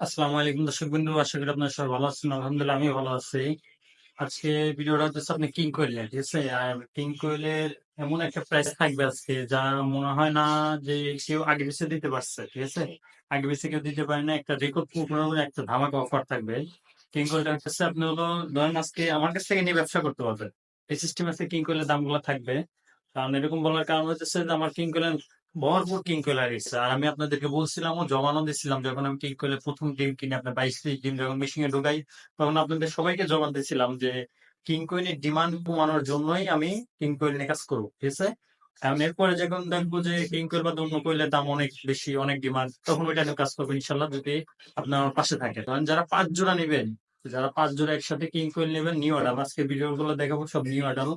আসসালামু আলাইকুম দর্শক বিন্দু আশা করি আপনার সবাই ভালো আছেন। আলহামদুলিল্লাহ আমি ভালো আছি। আজকে ভিডিওটা হচ্ছে আপনি কিং কোয়েলের, ঠিক আছে? আর কিং কোয়েলের এমন একটা প্রাইস থাকবে আজকে, যা মনে হয় না যে কেউ আগে পিছিয়ে দিতে পারছে, ঠিক আছে? আগে পিছিয়ে কেউ দিতে পারে না, একটা রেকর্ড পুরো একটা ধামাকা অফার থাকবে। কিং কোয়েলটা হচ্ছে আপনি হলো, ধরেন আজকে আমার কাছ থেকে নিয়ে ব্যবসা করতে পারবেন এই সিস্টেম আছে কিং কোয়েলের দামগুলো থাকবে। কারণ এরকম বলার কারণ হচ্ছে যে আমার কিং কোয়েলের ভরপুর কিং কোয়েল গেছে আর আমি আপনাদেরকে বলছিলাম, ও জমানো দিচ্ছিলাম যখন আমি কিং কোয়েলের প্রথম ডিম কিনে আপনার বাইশ তেইশ ডিম যখন মেশিনে ঢুকাই, তখন আপনাদের সবাইকে জমা দিয়েছিলাম যে কিং কোয়েলের ডিমান্ড কমানোর জন্যই আমি কিং কোয়েল নিয়ে কাজ করব, ঠিক আছে? এখন এরপরে যখন দেখব যে কিং কোয়েল বা অন্য কোয়েলের দাম অনেক বেশি, অনেক ডিমান্ড তখন ওইটা নিয়ে কাজ করব ইনশাল্লাহ যদি আপনার পাশে থাকে। কারণ যারা পাঁচ জোড়া নেবেন যারা পাঁচ জোড়া একসাথে কিং কোয়েল নেবেন নিউ অর্ডার আজকে ভিডিও গুলো দেখাবো সব নিউ অর্ডার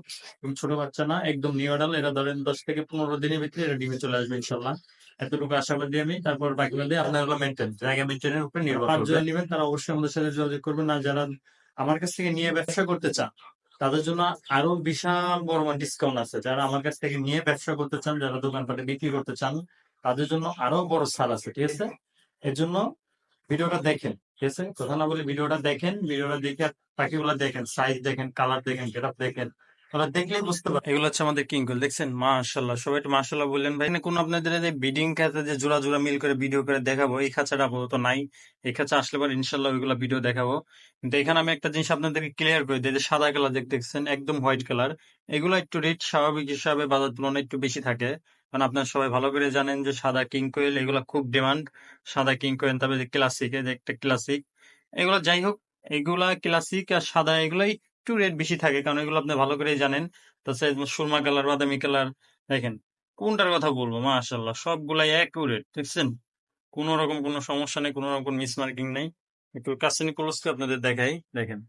ছোট বাচ্চা না একদম নিউ অর্ডার এরা ধরেন দশ থেকে পনেরো দিনের ভিতরে এরা ডিমে চলে আসবে ইনশাল্লাহ এতটুকু আশাবাদী আমি। তারপর বাকি বাদে আপনার মেনটেন জায়গা মেনটেনের উপর নির্ভর পাঁচ জোড়া নেবেন তারা অবশ্যই আমাদের সাথে যোগাযোগ করবেন। না যারা আমার কাছ থেকে নিয়ে ব্যবসা করতে চান তাদের জন্য আরও বিশাল বড় ডিসকাউন্ট আছে। যারা আমার কাছ থেকে নিয়ে ব্যবসা করতে চান যারা দোকানপাটে বিক্রি করতে চান তাদের জন্য আরও বড় ছাড় আছে ঠিক আছে? এর জন্য ভিডিওটা দেখেন, ঠিক আছে? কথা না বলে ভিডিওটা দেখেন, ভিডিওটা দেখে পাখিগুলো দেখেন সাইজ দেখেন কালার দেখেন গেটআপ দেখেন বুঝতে হচ্ছে আমাদের দেখছেন? ভাই। কোন আপনাদের বিডিং যে মিল করে ভিডিও করে দেখাবো, এই আপাতত নাই। এই আসলে পরে ইনশাল্লাহ ভিডিও দেখাবো। এখানে আমি একটা জিনিস আপনাদেরকে ক্লিয়ার যে সাদা কালার দেখতেছেন, একদম হোয়াইট কালার এগুলো একটু রেট স্বাভাবিক হিসাবে বাজার তুলনায় একটু বেশি থাকে। কারণ আপনার সবাই ভালো করে জানেন যে সাদা কিং কোয়েল এগুলো খুব ডিমান্ড সাদা কিং কোয়েল তারপরে যে ক্লাসিক যে একটা ক্লাসিক এগুলো যাই হোক, এগুলা ক্লাসিক আর সাদা এগুলো একটু রেট বেশি থাকে, কারণ এগুলো আপনি ভালো করে জানেন। তাছাড়া সুরমা কালার, বাদামি কালার, দেখেন, কোনটার কথা বলব? মাশাল্লাহ সবগুলাই রেট দেখছেন? কোন রকম কোনো সমস্যা নেই, কোনো রকম মিস মার্কিং নেই। একটু কাছে ক্লোজ আপনাদের দেখাই, দেখেন।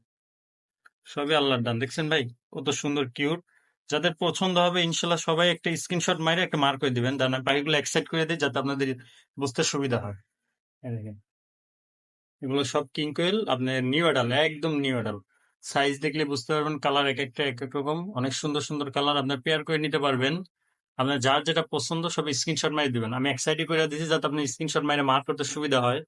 সবই আল্লাহর দান, দেখছেন ভাই? কত সুন্দর কিউট যাদের পছন্দ হবে, ইনশাল্লাহ সবাই একটা স্ক্রিনশট মারে একটা মার্ক করে দিবেন। যার বাকিগুলো এক্সাইট করে দিই, যাতে আপনাদের বুঝতে সুবিধা হয়। এগুলো সব কিং কোয়েল আপনার নিউ অ্যাডাল একদম নিউ অ্যাডাল সাইজ দেখলে বুঝতে পারবেন কালার এক একটা, এক এক রকম। অনেক সুন্দর সুন্দর কালার আপনার পেয়ার করে নিতে পারবেন। আপনার যার যেটা পছন্দ, সব স্ক্রিনশট মারি দিবেন। আমি এক্সাইটি করে দিচ্ছি যাতে আপনি স্ক্রিনশট মারে মার্ক করতে সুবিধা হয়।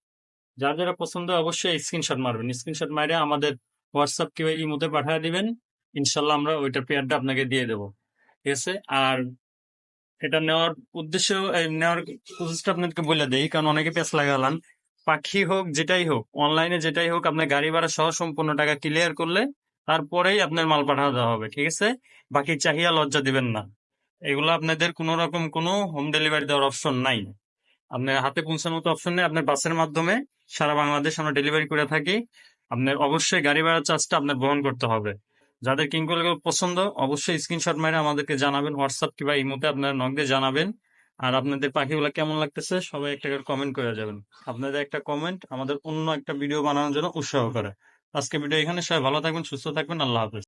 যার যেটা পছন্দ, অবশ্যই স্ক্রিনশট মারবেন। স্ক্রিনশট মারে আমাদের হোয়াটসঅ্যাপ কিংবা ইমোতে পাঠিয়ে দিবেন। ইনশাল্লাহ আমরা ওইটা পেয়ারটা আপনাকে দিয়ে দেবো। ঠিক আছে? আর এটা নেওয়ার উদ্দেশ্য নেওয়ার প্রসেসটা আপনাদেরকে বলে দেই, কারণ অনেকে পেস লাগালাম। পাখি হোক, যেটাই হোক অনলাইনে যেটাই হোক, আপনার গাড়ি ভাড়া সহ সম্পূর্ণ টাকা ক্লিয়ার করলে তারপরেই আপনার মাল পাঠানো দেওয়া হবে, ঠিক আছে? বাকি চাহিয়া লজ্জা দিবেন না। এগুলো আপনাদের কোনো রকম কোনো হোম ডেলিভারি দেওয়ার অপশন নাই। আপনার হাতে পৌঁছানোর মতো অপশন নেই। আপনার বাসের মাধ্যমে সারা বাংলাদেশ আমরা ডেলিভারি করে থাকি। আপনার অবশ্যই গাড়ি ভাড়া চার্জটা আপনার বহন করতে হবে। যাদের কিং কিংকল পছন্দ, অবশ্যই স্ক্রিনশট মারে আমাদেরকে জানাবেন হোয়াটসঅ্যাপ কিংবা ইমোতে আপনারা নক দিয়ে জানাবেন। আর আপনাদের পাখিগুলো কেমন লাগতেছে, সবাই একটা করে কমেন্ট করে যাবেন। আপনাদের একটা কমেন্ট আমাদের অন্য একটা ভিডিও বানানোর জন্য উৎসাহ করে। আজকে ভিডিও এখানে, সবাই ভালো থাকবেন, সুস্থ থাকবেন, আল্লাহ হাফেজ।